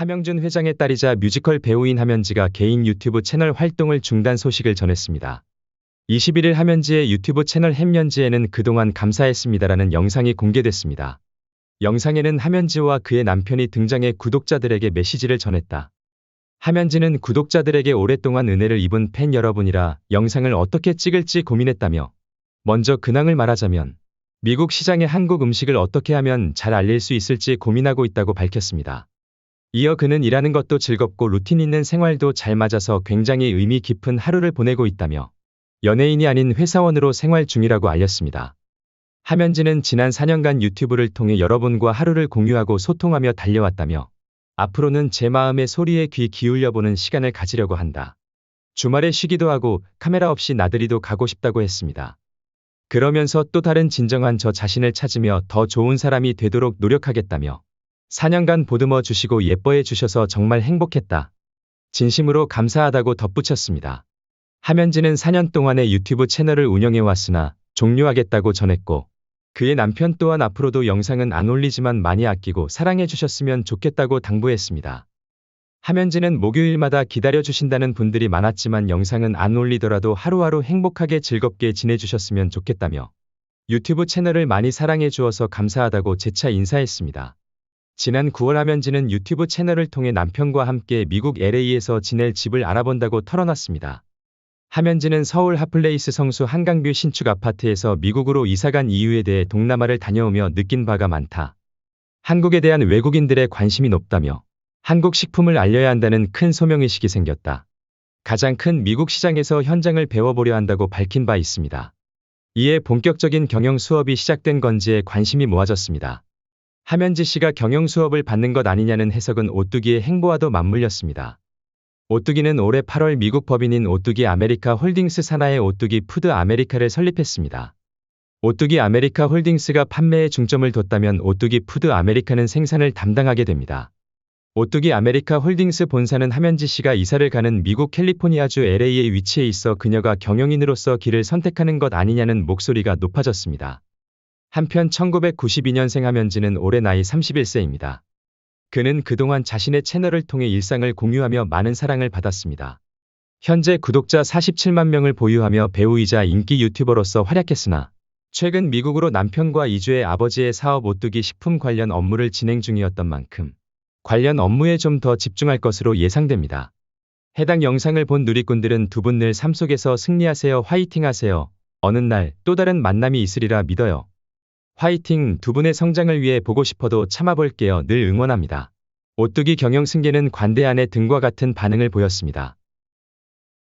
하명준 회장의 딸이자 뮤지컬 배우인 하면지가 개인 유튜브 채널 활동을 중단 소식을 전했습니다. 21일 하면지의 유튜브 채널 햄년지에는 그동안 감사했습니다라는 영상이 공개됐습니다. 영상에는 하면지와 그의 남편이 등장해 구독자들에게 메시지를 전했다. 하면지는 구독자들에게 오랫동안 은혜를 입은 팬 여러분이라 영상을 어떻게 찍을지 고민했다며 먼저 근황을 말하자면 미국 시장의 한국 음식을 어떻게 하면 잘 알릴 수 있을지 고민하고 있다고 밝혔습니다. 이어 그는 일하는 것도 즐겁고 루틴 있는 생활도 잘 맞아서 굉장히 의미 깊은 하루를 보내고 있다며 연예인이 아닌 회사원으로 생활 중이라고 알렸습니다. 하면지는 지난 4년간 유튜브를 통해 여러분과 하루를 공유하고 소통하며 달려왔다며 앞으로는 제 마음의 소리에 귀 기울여보는 시간을 가지려고 한다. 주말에 쉬기도 하고 카메라 없이 나들이도 가고 싶다고 했습니다. 그러면서 또 다른 진정한 저 자신을 찾으며 더 좋은 사람이 되도록 노력하겠다며 4년간 보듬어 주시고 예뻐해 주셔서 정말 행복했다. 진심으로 감사하다고 덧붙였습니다. 하면지는 4년 동안의 유튜브 채널을 운영해 왔으나 종료하겠다고 전했고 그의 남편 또한 앞으로도 영상은 안 올리지만 많이 아끼고 사랑해 주셨으면 좋겠다고 당부했습니다. 하면지는 목요일마다 기다려 주신다는 분들이 많았지만 영상은 안 올리더라도 하루하루 행복하게 즐겁게 지내주셨으면 좋겠다며 유튜브 채널을 많이 사랑해 주어서 감사하다고 재차 인사했습니다. 지난 9월 하면지는 유튜브 채널을 통해 남편과 함께 미국 LA에서 지낼 집을 알아본다고 털어놨습니다. 하면지는 서울 핫플레이스 성수 한강뷰 신축 아파트에서 미국으로 이사간 이유에 대해 동남아를 다녀오며 느낀 바가 많다. 한국에 대한 외국인들의 관심이 높다며 한국 식품을 알려야 한다는 큰 소명의식이 생겼다. 가장 큰 미국 시장에서 현장을 배워보려 한다고 밝힌 바 있습니다. 이에 본격적인 경영 수업이 시작된 건지에 관심이 모아졌습니다. 하면지 씨가 경영 수업을 받는 것 아니냐는 해석은 오뚜기의 행보와도 맞물렸습니다. 오뚜기는 올해 8월 미국 법인인 오뚜기 아메리카 홀딩스 산하의 오뚜기 푸드 아메리카를 설립했습니다. 오뚜기 아메리카 홀딩스가 판매에 중점을 뒀다면 오뚜기 푸드 아메리카는 생산을 담당하게 됩니다. 오뚜기 아메리카 홀딩스 본사는 하면지 씨가 이사를 가는 미국 캘리포니아주 LA에 위치해 있어 그녀가 경영인으로서 길을 선택하는 것 아니냐는 목소리가 높아졌습니다. 한편 1992년생 하면지는 올해 나이 31세입니다. 그는 그동안 자신의 채널을 통해 일상을 공유하며 많은 사랑을 받았습니다. 현재 구독자 47만 명을 보유하며 배우이자 인기 유튜버로서 활약했으나 최근 미국으로 남편과 이주해 아버지의 사업 오뚜기 식품 관련 업무를 진행 중이었던 만큼 관련 업무에 좀 더 집중할 것으로 예상됩니다. 해당 영상을 본 누리꾼들은 두 분 늘 삶 속에서 승리하세요 화이팅 하세요. 어느 날 또 다른 만남이 있으리라 믿어요. 화이팅 두 분의 성장을 위해 보고 싶어도 참아볼게요 늘 응원합니다. 오뚜기 경영 승계는 관대 안의 등과 같은 반응을 보였습니다.